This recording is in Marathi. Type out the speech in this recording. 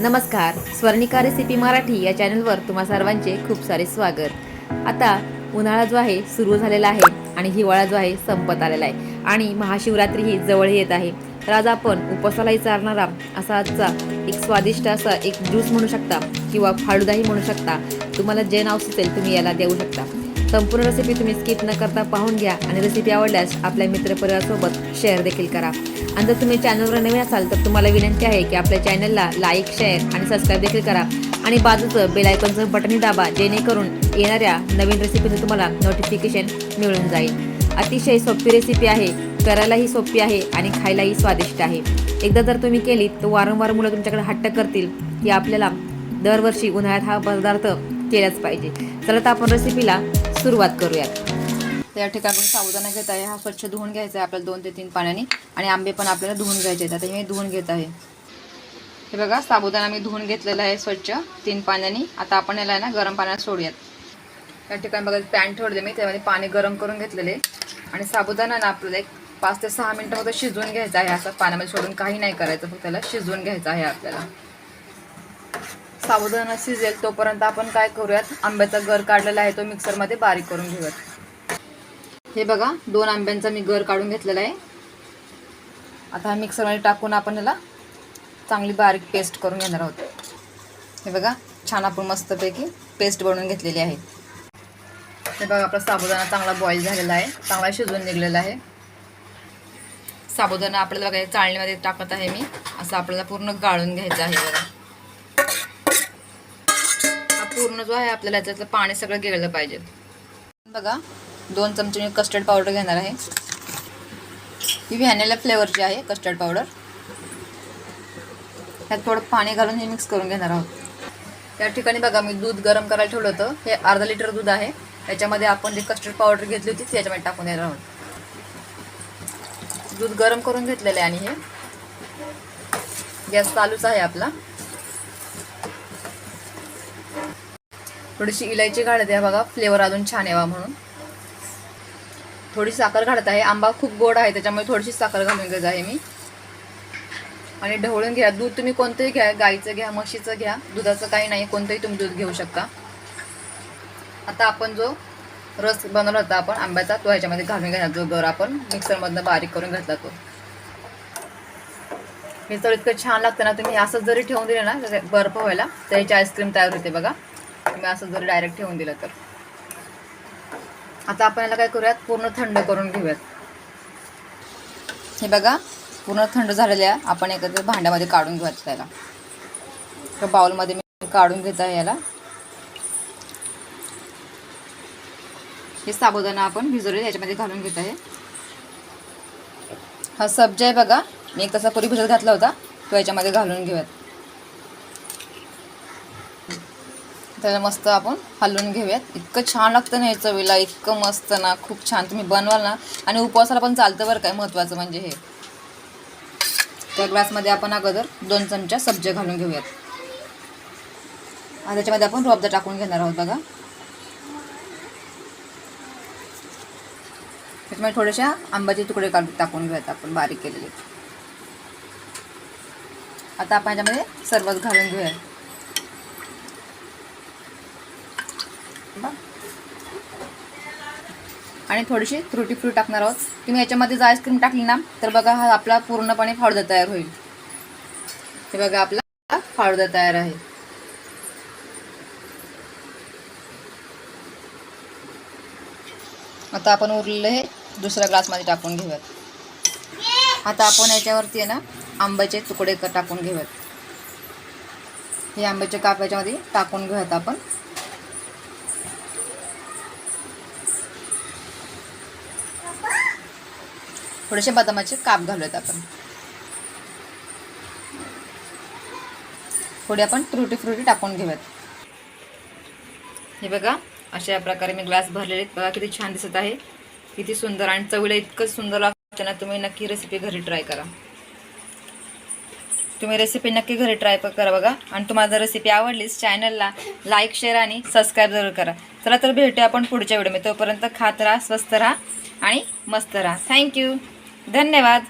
नमस्कार. स्वर्णिका रेसिपी मराठी या चॅनलवर तुम्हा सर्वांचे खूप सारे स्वागत. आता उन्हाळा जो आहे सुरू झालेला आहे आणि हिवाळा जो आहे संपत आलेला आहे. आणि महाशिवरात्री ही जवळ येत आहे. तर आज आपण उपवासालाही चालणारा असा आजचा एक स्वादिष्ट असा एक ज्यूस म्हणू शकता किंवा फाळूदाही म्हणू शकता. तुम्हाला जे नाव सुचेल तुम्ही याला देऊ शकता. संपूर्ण रेसिपी तुम्ही स्किप न करता पाहून घ्या आणि रेसिपी आवडल्यास आपल्या मित्रपरिवारासोबत शेअर देखील करा. आणि जर तुम्ही चॅनलवर नवीन असाल तर तुम्हाला विनंती आहे की आपल्या चॅनलला लाईक शेअर आणि सबस्क्राईब देखील करा. आणि बाजूचं बेल आयकॉनचं बटनही दाबा जेणेकरून येणाऱ्या नवीन रेसिपीचं तुम्हाला नोटिफिकेशन मिळून जाईल. अतिशय सोपी रेसिपी आहे करायलाही सोपी आहे आणि खायलाही स्वादिष्ट आहे. एकदा जर तुम्ही केली तर वारंवार मुलं तुमच्याकडे हट्ट करतील की आपल्याला दरवर्षी उन्हाळ्यात हा पदार्थ केलाच पाहिजे. चला तर आपण रेसिपीला सुरुवात करूयात. तर या ठिकाणी आपण साबुदाणा घेत आहे. हा स्वच्छ धुवून घ्यायचा आहे आपल्याला दोन ते तीन पाण्याने. आणि आंबे पण आपल्याला धुवून घ्यायचे आहेत. आता हे मी धुवून घेत आहे. हे बघा साबुदाणा मी धुवून घेतलेला आहे स्वच्छ तीन पाण्याने. आता आपण याला आहे ना गरम पाण्यात सोडूयात. या ठिकाणी बघा पॅन ठेवले मी. त्यामध्ये पाणी गरम करून घेतलेले आणि साबुदाणा ना आपल्याला एक पाच ते सहा मिनटं फक्त शिजवून घ्यायचं आहे. असं पाण्यामध्ये सोडून काही नाही करायचं. फक्त त्याला शिजवून घ्यायचं आहे आपल्याला. साबुदाणा शिजेल तोपर्यंत आपण काय करूयात? आंब्याचा गर काढलेला आहे तो मिक्सरमध्ये बारीक करून घेऊयात. हे बघा दोन आंब्यांचा मी गर काढून घेतलेला आहे. आता हा मिक्सरमध्ये टाकून आपण याला चांगली बारीक पेस्ट करून घेणार आहोत. हे बघा छान आपण मस्तपैकी पेस्ट बनवून घेतलेली आहे. हे बघा आपला साबुदाणा चांगला बॉईल झालेला आहे चांगला शिजवून निघलेला आहे. साबुदाणा आपल्याला बघा चाळणीमध्ये टाकत आहे मी. असं आपल्याला पूर्ण गाळून घ्यायचं आहे बघा. पूर्ण जो आहे आपल्याला याच्यातलं पाणी सगळं गेलं पाहिजे. बघा दोन चमचे मी कस्टर्ड पावडर घेणार आहे. ही व्हॅनेला फ्लेवरची आहे कस्टर्ड पावडर त्यात थोडं पाणी घालून हे मिक्स करून घेणार आहोत. या ठिकाणी बघा मी दूध गरम करायला ठेवलं होतं. हे अर्धा लिटर दूध आहे. त्याच्यामध्ये आपण जी कस्टर्ड पावडर घेतली होती ती याच्यामध्ये टाकून देणार आहोत. दूध गरम करून घेतलेलं आहे आणि हे. गॅस चालूच आहे आपला. थोडीशी इलायची घालते आहे. बघा फ्लेवर अजून छान यावा म्हणून. थोडी साखर घालत आहे. आंबा खूप गोड आहे त्याच्यामुळे थोडीशी साखर घालून घेत आहे मी. आणि ढवळून घ्या. दूध तुम्ही कोणतंही घ्या. गाईचं घ्या म्हशीचं घ्या. दुधाचं काही नाही. कोणतंही तुम्ही दूध घेऊ शकता. आता आपण जो रस बनवला होता आपण आंब्याचा तो ह्याच्यामध्ये घालून घ्या जो गर आपण मिक्सरमधनं बारीक करून घेतला तो. हे इतकं छान लागतं ना तुम्ही असंच जरी ठेवून दिलं ना बर्फ व्हायला तर ह्याची आईस्क्रीम तयार होते बघा. तुम्ही असं जर डायरेक्ट ठेवून दिलं तर. आता आपण याला काय करूयात? पूर्ण थंड करून घेऊयात. हे बघा पूर्ण थंड झालेल्या आपण एकत्र भांड्यामध्ये काढून घेऊयात त्याला. तर बाउलमध्ये मी काढून घेत आहे याला. हे साबुदाणा आपण भिजवले याच्यामध्ये घालून घेत आहे. हा सब्ज आहे बघा. मी एक तसा पुरी भिजत घातला होता. तो याच्यामध्ये घालून घेऊयात. त्याला मस्त आपण हलवून घेऊयात. इतकं छान लागतं ना हे चवीला इतकं मस्त ना खूप छान. तुम्ही बनवाल ना आणि उपवासाला पण चालतं बरं काय महत्त्वाचं म्हणजे हे. त्या ग्लासमध्ये आपण अगोदर दोन चमचा सब्जे घालून घेऊयात. आणि त्याच्यामध्ये आपण रोबदा टाकून घेणार आहोत बघा. त्याच्यामध्ये थोड्याशा आंब्याचे तुकडे काढून टाकून घेऊयात आपण बारीक केलेले. आता आपण याच्यामध्ये सर्वच घालून घेऊयात. आणि थोडीशी त्रुटी फ्रूट टाकणार आहोत. तुम्ही याच्यामध्ये जर आईस्क्रीम टाकली ना तर बघा हा आपला पूर्णपणे फावडा तयार होईल. हे बघा आपला फावडा तयार आहे. आता आपण उरलेलं हे दुसऱ्या ग्लासमध्ये टाकून घेऊयात. आता आपण याच्यावरती आहे ना आंब्याचे तुकडे टाकून घेऊयात. हे आंब्याच्या काप याच्यामध्ये टाकून घेऊयात आपण. थोडेसे बदामाचे काप घालूयात आपण. थोडी आपण त्रुटी फ्रुटी टाकून घेऊयात. हे बघा अशा प्रकारे मी ग्लास भरलेले आहेत. बघा किती छान दिसत आहे. किती सुंदर आणि चवीला इतकं सुंदर लागतं ना तुम्ही नक्की रेसिपी घरी ट्राय करा. तुम्ही रेसिपी नक्की घरी ट्राय करा बघा. आणि तुम्हाला जर रेसिपी आवडलीच चॅनलला लाईक शेअर आणि सबस्क्राईब जरूर करा. चला तर भेटूया आपण पुढच्या व्हिडिओमध्ये तोपर्यंत खात राहा स्वस्त राहा आणि मस्त राहा. थँक्यू धन्यवाद.